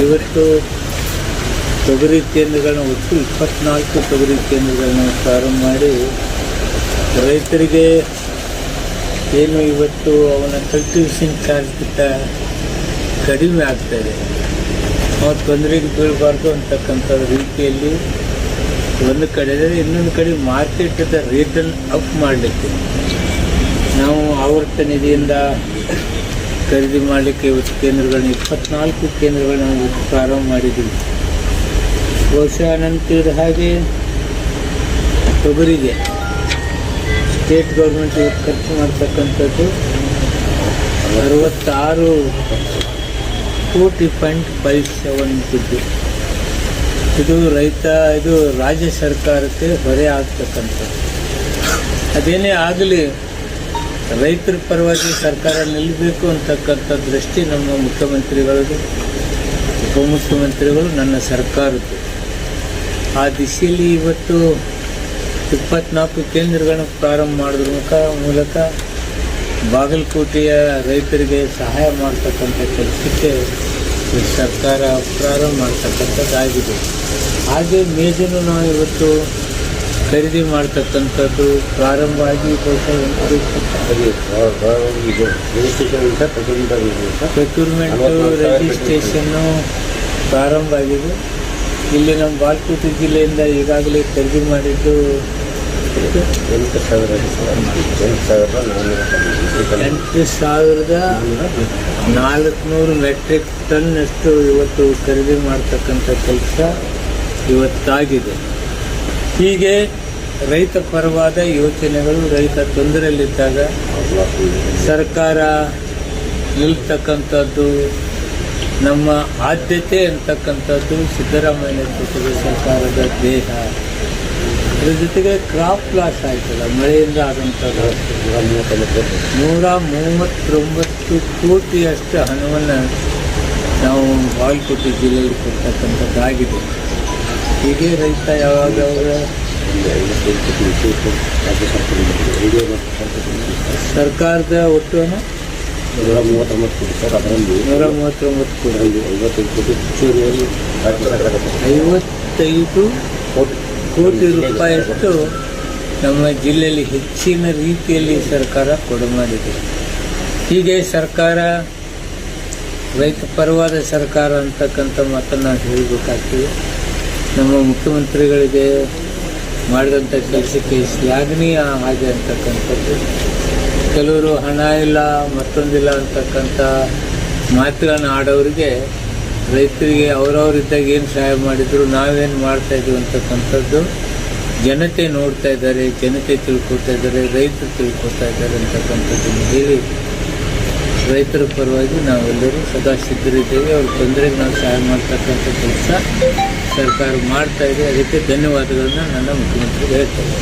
ಇವತ್ತು ತೊಗರಿ ಕೇಂದ್ರಗಳನ್ನ ಒಟ್ಟು ಇಪ್ಪತ್ನಾಲ್ಕು ತೊಗರಿ ಕೇಂದ್ರಗಳನ್ನ ಪ್ರಾರಂಭ ಮಾಡಿ ರೈತರಿಗೆ ಏನು ಇವತ್ತು ಅವನ ಕಲ್ಟಿವೇಷನ್ ಚಾರ್ಜ್ಗಿಂತ ಕಡಿಮೆ ಆಗ್ತಾ ಇದೆ. ಅವ್ರು ತೊಂದರೆಗೆ ಬೀಳಬಾರ್ದು ಅಂತಕ್ಕಂಥ ರೀತಿಯಲ್ಲಿ ಒಂದು ಕಡೆ ಇನ್ನೊಂದು ಕಡೆ ಮಾರ್ಕೆಟದ ರೇಟನ್ನು ಅಪ್ ಮಾಡಲಿಕ್ಕೆ. ನಾವು ಆವರ್ತ ನಿಧಿಯಿಂದ ಖರೀದಿ ಮಾಡಲಿಕ್ಕೆ ಇವತ್ತು ಕೇಂದ್ರಗಳನ್ನ, ಇಪ್ಪತ್ನಾಲ್ಕು ಕೇಂದ್ರಗಳನ್ನ ನಾವು ಪ್ರಾರಂಭ ಮಾಡಿದ್ದೀವಿ. ಬಹುಶಃ ನನ್ನ ತಿಳಿದ ಹಾಗೆ ತೊಗರಿಗೆ ಸ್ಟೇಟ್ ಗೌರ್ಮೆಂಟ್ ಇವತ್ತು ಖರ್ಚು ಮಾಡ್ತಕ್ಕಂಥದ್ದು ಅರವತ್ತಾರು ಕೋಟಿ ಪಾಯಿಂಟ್ ಫೈವ್ ಇದು ರೈತ, ಇದು ರಾಜ್ಯ ಸರ್ಕಾರಕ್ಕೆ ಹೊರೆ ಆಗ್ತಕ್ಕಂಥದ್ದು. ಅದೇನೇ ಆಗಲಿ ರೈತರ ಪರವಾಗಿ ಸರ್ಕಾರ ನಿಲ್ಲಬೇಕು ಅಂತಕ್ಕಂಥ ದೃಷ್ಟಿ ನಮ್ಮ ಮುಖ್ಯಮಂತ್ರಿಗಳದು, ಉಪಮುಖ್ಯಮಂತ್ರಿಗಳು ನನ್ನ ಸರ್ಕಾರದ್ದು. ಆ ದಿಶೆಯಲ್ಲಿ ಇವತ್ತು ಇಪ್ಪತ್ನಾಲ್ಕು ಕೇಂದ್ರಗಳನ್ನು ಪ್ರಾರಂಭ ಮಾಡೋದ್ರ ಮೂಲಕ ಬಾಗಲಕೋಟೆಯ ರೈತರಿಗೆ ಸಹಾಯ ಮಾಡ್ತಕ್ಕಂಥ ಕೆಲಸಕ್ಕೆ ಸರ್ಕಾರ ಪ್ರಾರಂಭ ಮಾಡ್ತಕ್ಕಂಥದ್ದಾಗಿದೆ. ಹಾಗೆ ಮೇಜನ್ನು ನಾವು ಇವತ್ತು ಖರೀದಿ ಮಾಡ್ತಕ್ಕಂಥದ್ದು ಪ್ರಾರಂಭ ಆಗಿ ಪ್ರೊಕ್ಯೂರ್ಮೆಂಟ್ ರಿಜಿಸ್ಟ್ರೇಷನ್ನು ಪ್ರಾರಂಭ ಆಗಿದೆ. ಇಲ್ಲಿ ನಮ್ಮ ಬಾಲ್ಕೋಟೆ ಜಿಲ್ಲೆಯಿಂದ ಈಗಾಗಲೇ ಖರೀದಿ ಮಾಡಿದ್ದು ಎಂಟು ಸಾವಿರ ಎಂಟು ಸಾವಿರದ ನಾಲ್ಕುನೂರು ಮೆಟ್ರಿಕ್ ಟನ್ನಷ್ಟು ಇವತ್ತು ಖರೀದಿ ಮಾಡ್ತಕ್ಕಂಥ ಕೆಲಸ ಇವತ್ತಾಗಿದೆ. ಹೀಗೆ ರೈತ ಪರವಾದ ಯೋಚನೆಗಳು, ರೈತ ತೊಂದರೆಯಲ್ಲಿದ್ದಾಗ ಸರ್ಕಾರ ನಿಲ್ತಕ್ಕಂಥದ್ದು, ನಮ್ಮ ಆದ್ಯತೆ ಅಂತಕ್ಕಂಥದ್ದು ಸಿದ್ದರಾಮಯ್ಯ ನೇತೃತ್ವದ ಸರ್ಕಾರದ ದೇಹ. ಅದ್ರ ಜೊತೆಗೆ ಕ್ರಾಪ್ ಲಾಸ್ ಆಯ್ತಲ್ಲ, ಮಳೆಯಿಂದ ಆದಂಥದ್ದು ನೂರ ಮೂವತ್ತೊಂಬತ್ತು ಕೋಟಿಯಷ್ಟು ಹಣವನ್ನು ನಾವು ಬಾಗಲಕೋಟೆ ಜಿಲ್ಲೆಯಲ್ಲಿ ಕೊಡ್ತಕ್ಕಂಥದ್ದಾಗಿದೆ. ಹೀಗೆ ರೈತ ಯಾವಾಗ ಸರ್ಕಾರದ ಒಟ್ಟು ನೂರ ಮೂವತ್ತೊಂಬತ್ತು ಕೋಟಿ ಸರ್ ಅದರಲ್ಲಿ ನೂರ ಮೂವತ್ತೊಂಬತ್ತು ಕೋಟಿ. ಐವತ್ತೈದು ಕೋಟಿ ಹೆಚ್ಚುವರಿಯಲ್ಲಿ ಐವತ್ತೈದು ಕೋಟಿ ರೂಪಾಯಿಯಷ್ಟು ನಮ್ಮ ಜಿಲ್ಲೆಯಲ್ಲಿ ಹೆಚ್ಚಿನ ರೀತಿಯಲ್ಲಿ ಸರ್ಕಾರ ಕೊಡು ಮಾಡಿದೆ. ಹೀಗೆ ಸರ್ಕಾರ ರೈತ ಪರವಾದ ಸರ್ಕಾರ ಅಂತಕ್ಕಂಥ ಮಾತನ್ನು ನಾವು ಹೇಳಬೇಕಾಗ್ತದೆ. ನಮ್ಮ ಮುಖ್ಯಮಂತ್ರಿಗಳಿಗೆ ಮಾಡಿದಂಥ ಕೆಲಸಕ್ಕೆ ಶ್ಲಾಘನೀಯ ಹಾಗೆ ಅಂತಕ್ಕಂಥದ್ದು. ಕೆಲವರು ಹಣ ಇಲ್ಲ, ಮತ್ತೊಂದಿಲ್ಲ ಅಂತಕ್ಕಂಥ ಮಾತುಗಳನ್ನು ಆಡೋರಿಗೆ ರೈತರಿಗೆ ಅವರವರಿದ್ದಾಗ ಏನು ಸಹಾಯ ಮಾಡಿದ್ರು, ನಾವೇನು ಮಾಡ್ತಾ ಇದ್ದೀವಿ ಅಂತಕ್ಕಂಥದ್ದು ಜನತೆ ನೋಡ್ತಾ ಇದ್ದಾರೆ, ಜನತೆ ತಿಳ್ಕೊತಾ ಇದ್ದಾರೆ, ರೈತರು ತಿಳ್ಕೊತಾ ಇದ್ದಾರೆ ಅಂತಕ್ಕಂಥದ್ದನ್ನು ಹೇಳಿ ರೈತರ ಪರವಾಗಿ ನಾವೆಲ್ಲರೂ ಸದಾ ಸಿದ್ಧರಿದ್ದೇವೆ. ಅವ್ರ ತೊಂದರೆಗೆ ನಾವು ಸಹಾಯ ಮಾಡ್ತಕ್ಕಂಥ ಕೆಲಸ ಸರ್ಕಾರ ಮಾಡ್ತಾ ಇದೆ ಅದಕ್ಕೆ ಧನ್ಯವಾದಗಳನ್ನು ನನ್ನ ಮುಖ್ಯಮಂತ್ರಿಗೆ ಹೇಳ್ತಾ ಇದ್ದೀನಿ